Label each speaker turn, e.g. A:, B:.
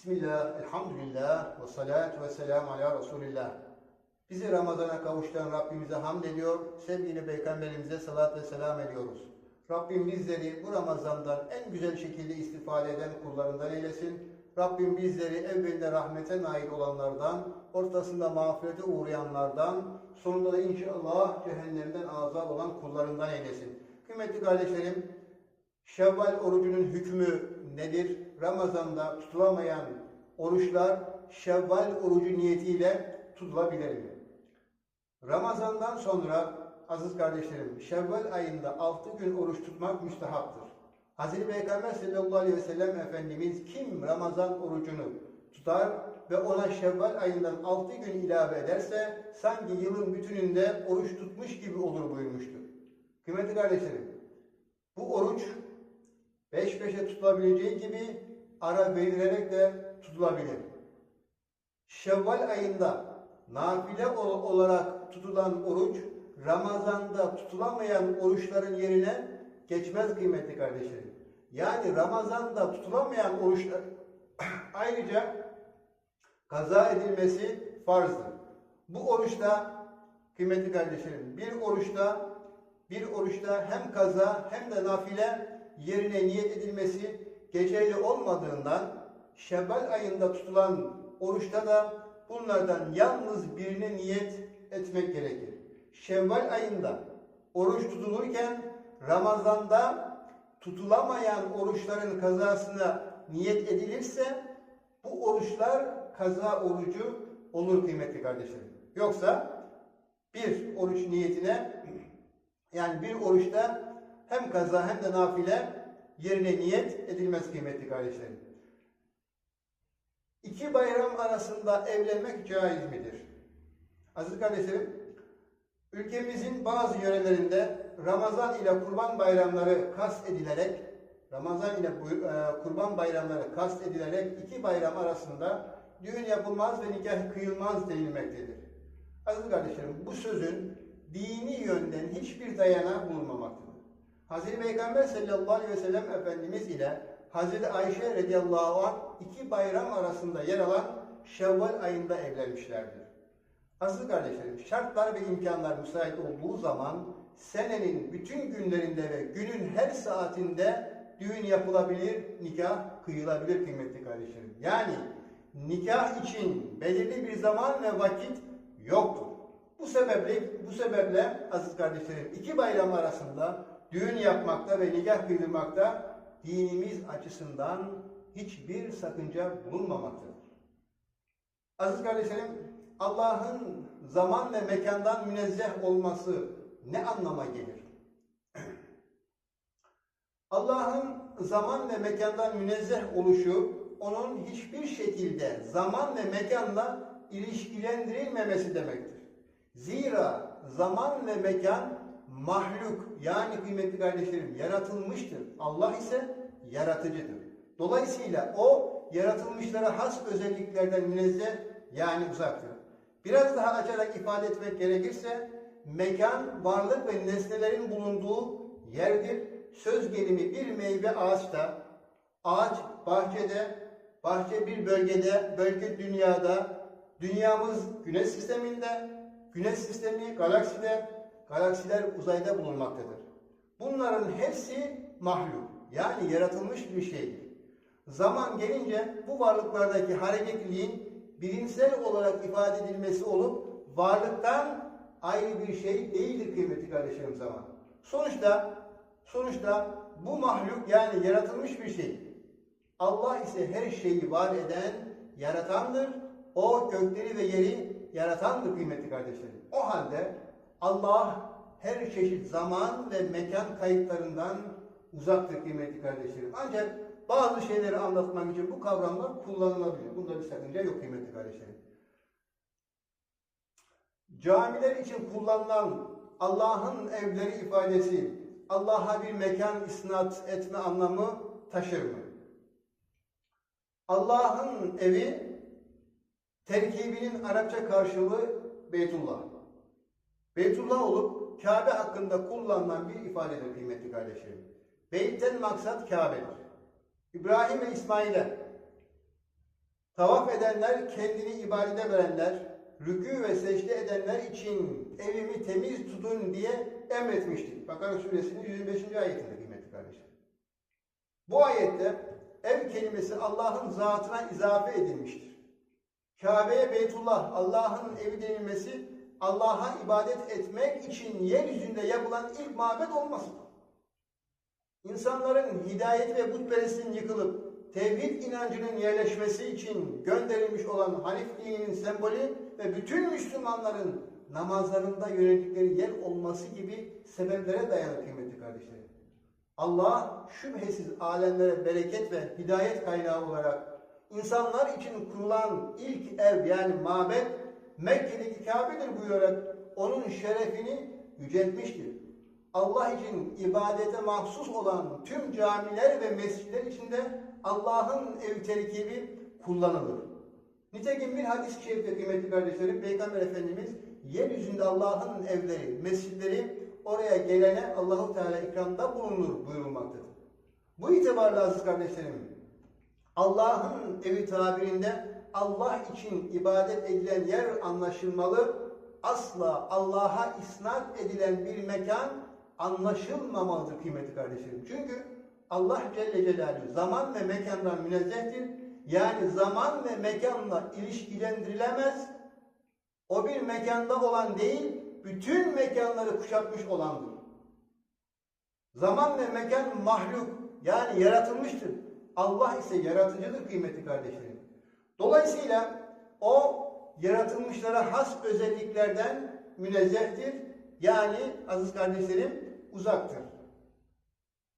A: Bismillah, elhamdülillah ve salatu ve selamu ala Resulillah. Bizi Ramazan'a kavuşturan Rabbimize hamd ediyor, sevgili Peygamberimize salat ve selam ediyoruz. Rabbim bizleri bu Ramazan'dan en güzel şekilde istifade eden kullarından eylesin. Rabbim bizleri evvelinde rahmete nail olanlardan, ortasında mağfirete uğrayanlardan, sonunda da inşallah cehennemden azat olan kullarından eylesin. Kıymetli kardeşlerim, Şevval orucunun hükmü nedir? Ramazan'da tutulamayan oruçlar Şevval orucu niyetiyle tutulabilir mi? Ramazan'dan sonra aziz kardeşlerim Şevval ayında 6 gün oruç tutmak müstehaptır. Hazreti Peygamber sallallahu aleyhi ve sellem Efendimiz kim Ramazan orucunu tutar ve ona Şevval ayından 6 gün ilave ederse sanki yılın bütününde oruç tutmuş gibi olur buyurmuştur. Kıymetli kardeşlerim bu oruç peş peşe tutulabileceği gibi ara verilerek de tutulabilir. Şevval ayında nafile ol- olarak tutulan oruç Ramazan'da tutulamayan oruçların yerine geçmez kıymetli kardeşlerim. Yani Ramazan'da tutulamayan oruçlar ayrıca kaza edilmesi farzdır. Bu oruçta kıymetli kardeşlerim bir oruçta bir oruçta hem kaza hem de nafile yerine niyet edilmesi geçerli olmadığından Şevval ayında tutulan oruçta da bunlardan yalnız birine niyet etmek gerekir. Şevval ayında oruç tutulurken Ramazan'da tutulamayan oruçların kazasına niyet edilirse bu oruçlar kaza orucu olur kıymetli kardeşlerim. Yoksa bir oruç niyetine yani bir oruçta hem kaza hem de nafile yerine niyet edilmez kıymetli kardeşlerim. İki bayram arasında evlenmek caiz midir? Aziz kardeşlerim, ülkemizin bazı yörelerinde Ramazan ile Kurban bayramları kast edilerek Ramazan ile e, Kurban bayramları kast edilerek iki bayram arasında düğün yapılmaz ve nikah kıyılmaz denilmektedir. Aziz kardeşlerim, bu sözün dini yönden hiçbir dayanağı bulunmamaktadır. Hazreti Peygamber sallallahu aleyhi ve sellem Efendimiz ile Hazreti Ayşe radıyallahu anh iki bayram arasında yer alan Şevval ayında evlenmişlerdir. Aziz kardeşlerim, şartlar ve imkanlar müsait olduğu zaman senenin bütün günlerinde ve günün her saatinde düğün yapılabilir, nikah kıyılabilir kıymetli kardeşlerim. Yani nikah için belirli bir zaman ve vakit yoktur. Bu sebeple bu sebeple aziz kardeşlerim iki bayram arasında düğün yapmakta ve nikah kıydırmakta dinimiz açısından hiçbir sakınca bulunmamaktadır. Aziz kardeşlerim, Allah'ın zaman ve mekandan münezzeh olması ne anlama gelir? Allah'ın zaman ve mekandan münezzeh oluşu, onun hiçbir şekilde zaman ve mekanla ilişkilendirilmemesi demektir. Zira zaman ve mekan mahluk yani kıymetli kardeşlerim yaratılmıştır. Allah ise yaratıcıdır. Dolayısıyla o yaratılmışlara has özelliklerden münezzeh yani uzaktır. Biraz daha açarak ifade etmek gerekirse mekan varlık ve nesnelerin bulunduğu yerdir. Söz gelimi bir meyve ağaçta, ağaç bahçede, bahçe bir bölgede, bölge dünyada, dünyamız güneş sisteminde, güneş sistemi galakside, galaksiler uzayda bulunmaktadır. Bunların hepsi mahluk, yani yaratılmış bir şeydir. Zaman gelince bu varlıklardaki hareketliliğin bilimsel olarak ifade edilmesi olup varlıktan ayrı bir şey değildir kıymetli kardeşlerim zaman. Sonuçta sonuçta bu mahluk yani yaratılmış bir şey. Allah ise her şeyi var eden, yaratandır. O gökleri ve yeri yaratandır kıymetli kardeşlerim. O halde Allah her çeşit zaman ve mekan kayıtlarından uzaktır kıymetli kardeşlerim. Ancak bazı şeyleri anlatmak için bu kavramlar kullanılabilir. Bunda bir sakınca yok kıymetli kardeşlerim. Camiler için kullanılan Allah'ın evleri ifadesi Allah'a bir mekan isnat etme anlamı taşır mı? Allah'ın evi terkibinin Arapça karşılığı Beytullah. Beytullah olup Kabe hakkında kullanılan bir ifadedir kıymetli kardeşlerim. Beytten maksat Kabe'dir. İbrahim ve İsmail'e Tavaf edenler, kendini ibadete verenler, rükû ve secde edenler için evimi temiz tutun diye emretmiştir. Bakara suresinin 125. ayetinde kıymetli kardeşler. Bu ayette ev kelimesi Allah'ın zatına izafe edilmiştir. Kabe'ye Beytullah, Allah'ın evi denilmesi Allah'a ibadet etmek için yeryüzünde yapılan ilk mabet olmasıdır. İnsanların hidayet ve putperestliğin yıkılıp tevhid inancının yerleşmesi için gönderilmiş olan Hanif dininin sembolü ve bütün Müslümanların namazlarında yöneldikleri yer olması gibi sebeplere dayanır kıymetli kardeşlerim. Allah şüphesiz alemlere bereket ve hidayet kaynağı olarak insanlar için kurulan ilk ev yani mabet Mekke'deki Kabe'dir buyurarak onun şerefini yüceltmiştir. Allah için ibadete mahsus olan tüm camiler ve mescitler içinde Allah'ın ev terkibi kullanılır. Nitekim bir hadis-i şerifte kıymetli kardeşlerim Peygamber Efendimiz yeryüzünde Allah'ın evleri, mescitleri oraya gelene Allahu Teala ikramda bulunur buyurulmaktadır. Bu itibarla aziz kardeşlerim Allah'ın evi tabirinde Allah için ibadet edilen yer anlaşılmalı. Asla Allah'a isnat edilen bir mekan anlaşılmamalıdır kıymetli kardeşlerim. Çünkü Allah Celle Celaluhu zaman ve mekandan münezzehtir. Yani zaman ve mekanla ilişkilendirilemez. O bir mekanda olan değil, bütün mekanları kuşatmış olandır. Zaman ve mekan mahluk yani yaratılmıştır. Allah ise yaratıcıdır kıymetli kardeşlerim. Dolayısıyla o yaratılmışlara has özelliklerden münezzehtir. Yani aziz kardeşlerim uzaktır.